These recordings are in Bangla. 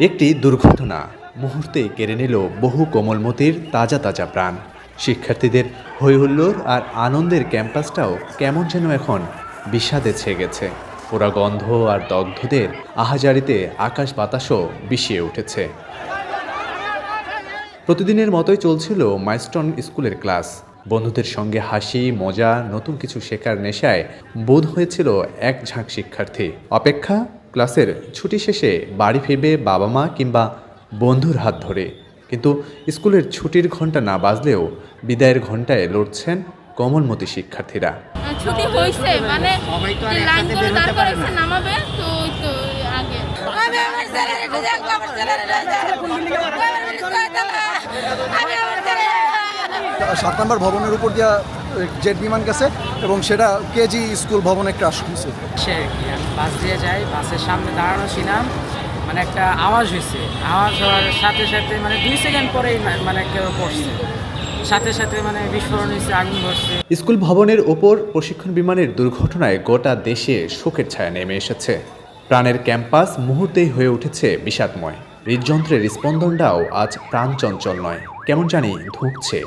একটি দুর্ঘটনা। মুহূর্তে কেড়ে নিল বহু কোমলমতির তাজা তাজা প্রাণ। শিক্ষার্থীদের হৈহুল্লোর আর আনন্দের ক্যাম্পাসটাও কেমন যেন এখন বিষাদে ছেয়ে গেছে। পোড়া গন্ধ আর দগ্ধদের আহাজারিতে আকাশ বাতাসও বিষিয়ে উঠেছে। প্রতিদিনের মতোই চলছিল মাইস্টন স্কুলের ক্লাস। বন্ধুদের সঙ্গে হাসি, মজা, নতুন কিছু শেখার নেশায় বোধ হয়েছিল এক ঝাঁক শিক্ষার্থী। অপেক্ষা ক্লাসের ছুটি শেষে বাড়ি ফিরবে বাবা মা কিংবা বন্ধুর হাত ধরে। কিন্তু স্কুলের ছুটির ঘণ্টা না বাজলেও বিদায়ের ঘন্টায় লড়ছেন কমলমতি শিক্ষার্থীরা। ছুটি হয়েছে মানে সবাই তো আর যে লাইন করে দাঁড় করেছে নামাবে তো ওই তো আগে। আমি আমার ছেলের একটু দেখব আমার ছেলের আমি আমার ছেলের সাত নম্বর ভবনের উপর দিয়া জেট বিমান গেছে এবং সেটা কেজি স্কুল ভবনে ক্রাশ হয়েছে। সে বাস দিয়ে যাই বাসের সামনে দাঁড়ানো ছিলাম মানে একটা আওয়াজ হয়েছে। আওয়াজ হওয়ার সাথে সাথে মানে দুই সেকেন্ড পরেই মানে কেউ পড়ছে। সাথে সাথে মানে বিস্ফোরণ হয়েছে আগুন ধরছে। স্কুল ভবনের ওপর প্রশিক্ষণ বিমানের দুর্ঘটনায় গোটা দেশে শোকের ছায়া নেমে এসেছে। প্রাণের ক্যাম্পাস মুহূর্তেই হয়ে উঠেছে বিষাদময়। হৃদযন্ত্রের স্পন্দনটাও আজ প্রাণচঞ্চল নয়। কেমন জানি ধুঁকছে।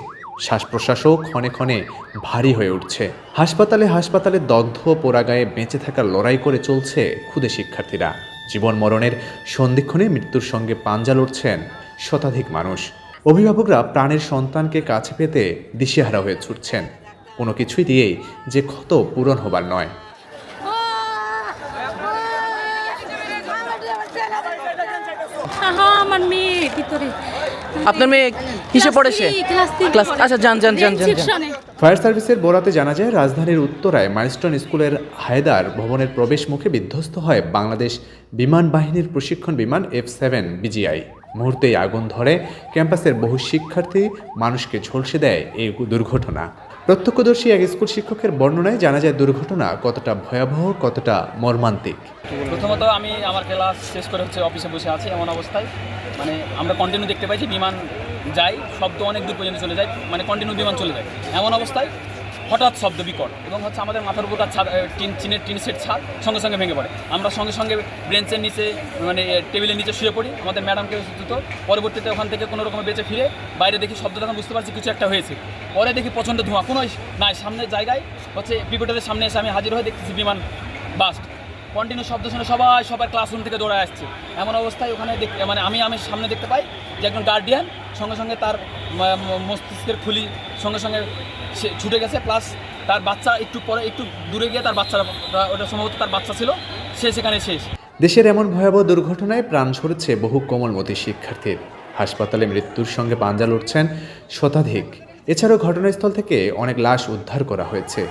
শ্বাস প্রশ্বাসও ক্ষণে ক্ষণে ভারী হয়ে উঠছে। হাসপাতালে হাসপাতালে দগ্ধ পোড়াগায়ে বেঁচে থাকার লড়াই করে চলছে ক্ষুদে শিক্ষার্থীরা। জীবন মরণের সন্ধিক্ষণে মৃত্যুর সঙ্গে পাঞ্জা লড়ছেন শতাধিক মানুষ। অভিভাবকরা প্রাণের সন্তানকে কাছে পেতে দিশেহারা হয়ে ছুটছেন। কোনো কিছুই দিয়েই যে ক্ষত পূরণ হবার নয়। আমার মেয়ে আপনার মেয়ে কিসে পড়েছে ক্লাস ক্লাস আচ্ছা যান যান যান যান যান ফায়ার সার্ভিসের বরাতে জানা যায় রাজধানীর উত্তরায় মাইলস্টোন স্কুলের হায়দার ভবনের প্রবেশ মুখে বিধ্বস্ত হয় বাংলাদেশ বিমান বাহিনীর প্রশিক্ষণ বিমান এফ সেভেন বিজিআই মুহূর্তেই আগুন ধরে ক্যাম্পাসের বহু শিক্ষার্থী মানুষকে ঝলসে দেয় এই দুর্ঘটনা। প্রত্যক্ষদর্শী এক স্কুল শিক্ষকের বর্ণনায় জানা যায় দুর্ঘটনা কতটা ভয়াবহ, কতটা মর্মান্তিক। প্রথমত আমি আমার ক্লাস শেষ করে হচ্ছে অফিসে বসে আছি এমন অবস্থায়। মানে আমরা কন্টিনিউ দেখতে পাই যে বিমান যায়, শব্দ অনেক দূর পর্যন্ত চলে যায় মানে কন্টিনিউ বিমান চলে যায়। এমন অবস্থায় হঠাৎ শব্দ বিকট এবং হচ্ছে আমাদের মাথার উপর ছাদ টিন চিনের টিন সেট ছাদ সঙ্গে সঙ্গে ভেঙে পড়ে। আমরা সঙ্গে সঙ্গে ব্রেঞ্চের নিচে মানে টেবিলের নিচে শুয়ে পড়ি। আমাদের ম্যাডামকে দ্রুত পরবর্তীতে ওখান থেকে কোনো রকমে বেঁচে ফিরে বাইরে দেখি শব্দ তখন বুঝতে পারছি কিছু একটা হয়েছে। পরে দেখি প্রচণ্ড ধোঁয়া। কোনো নাই, সামনের জায়গায় হচ্ছে প্রিপেটারের সামনে এসে আমি হাজির হয়ে দেখতেছি বিমান বাস্ট। কন্টিনিউ শব্দ শুনে সবাই সবার ক্লাসরুম থেকে দৌড়ে আসছে। এমন অবস্থায় ওখানে দেখ- মানে আমি আমি সামনে দেখতে পাই যে একজন গার্ডিয়ান সঙ্গে সঙ্গে তার মস্তিষ্কের খুলি সঙ্গে সঙ্গে সে ছুটে গেছে প্লাস তার বাচ্চা একটু পরে, একটু দূরে গিয়ে তার বাচ্চারা, ওটা সম্ভবত তার বাচ্চা ছিল, সে সেখানে শেষ। দেশের এমন ভয়াবহ দুর্ঘটনায় প্রাণ ছড়ছে বহু কোমলমতি শিক্ষার্থীর হাসপাতালে মৃত্যুর সঙ্গে পাঞ্জা লড়ছেন শতাধিক। এছাড়াও ঘটনাস্থল থেকে অনেক লাশ উদ্ধার করা হয়েছে।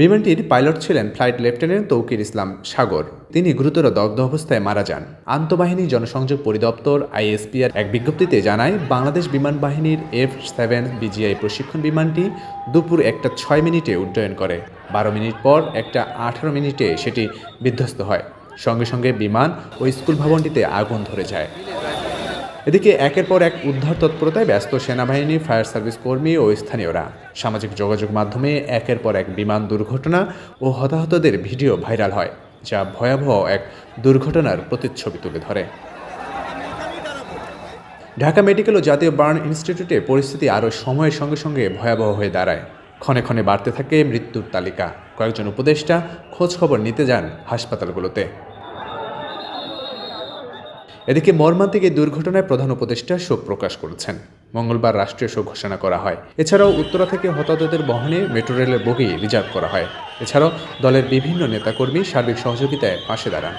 বিমানটির পাইলট ছিলেন ফ্লাইট লেফটেন্যান্ট তৌকির ইসলাম সাগর। তিনি গুরুতর দগ্ধ অবস্থায় মারা যান। আন্তঃবাহিনী জনসংযোগ পরিদপ্তর আইএসপিআর এক বিজ্ঞপ্তিতে জানায়, বাংলাদেশ বিমান বাহিনীর এফ সেভেন বিজিআই প্রশিক্ষণ বিমানটি দুপুর একটা ছয় মিনিটে উড্ডয়ন করে। বারো মিনিট পর একটা আঠারো মিনিটে সেটি বিধ্বস্ত হয়। সঙ্গে সঙ্গে বিমান ও স্কুল ভবনটিতে আগুন ধরে যায়। এদিকে একের পর এক উদ্ধার তৎপরতায় ব্যস্ত সেনাবাহিনী, ফায়ার সার্ভিস কর্মী ও স্থানীয়রা। সামাজিক যোগাযোগ মাধ্যমে একের পর এক বিমান দুর্ঘটনা ও হতাহতদের ভিডিও ভাইরাল হয়, যা ভয়াবহ এক দুর্ঘটনার প্রতিচ্ছবি তুলে ধরে। ঢাকা মেডিকেল ও জাতীয় বার্ন ইনস্টিটিউটে পরিস্থিতি আরও সময়ের সঙ্গে সঙ্গে ভয়াবহ হয়ে দাঁড়ায়। ক্ষণে ক্ষণে বাড়তে থাকে মৃত্যুর তালিকা। কয়েকজন উপদেষ্টা খোঁজ খবর নিতে যান হাসপাতালগুলোতে। এদিকে মর্মান্তিক এই দুর্ঘটনায় প্রধান উপদেষ্টা শোক প্রকাশ করেছেন। মঙ্গলবার রাষ্ট্রীয় শোক ঘোষণা করা হয়। এছাড়াও উত্তরা থেকে হতাহতদের বহনে মেট্রো রেলের বগি রিজার্ভ করা হয়। এছাড়াও দলের বিভিন্ন নেতাকর্মী সার্বিক সহযোগিতায় পাশে দাঁড়ান।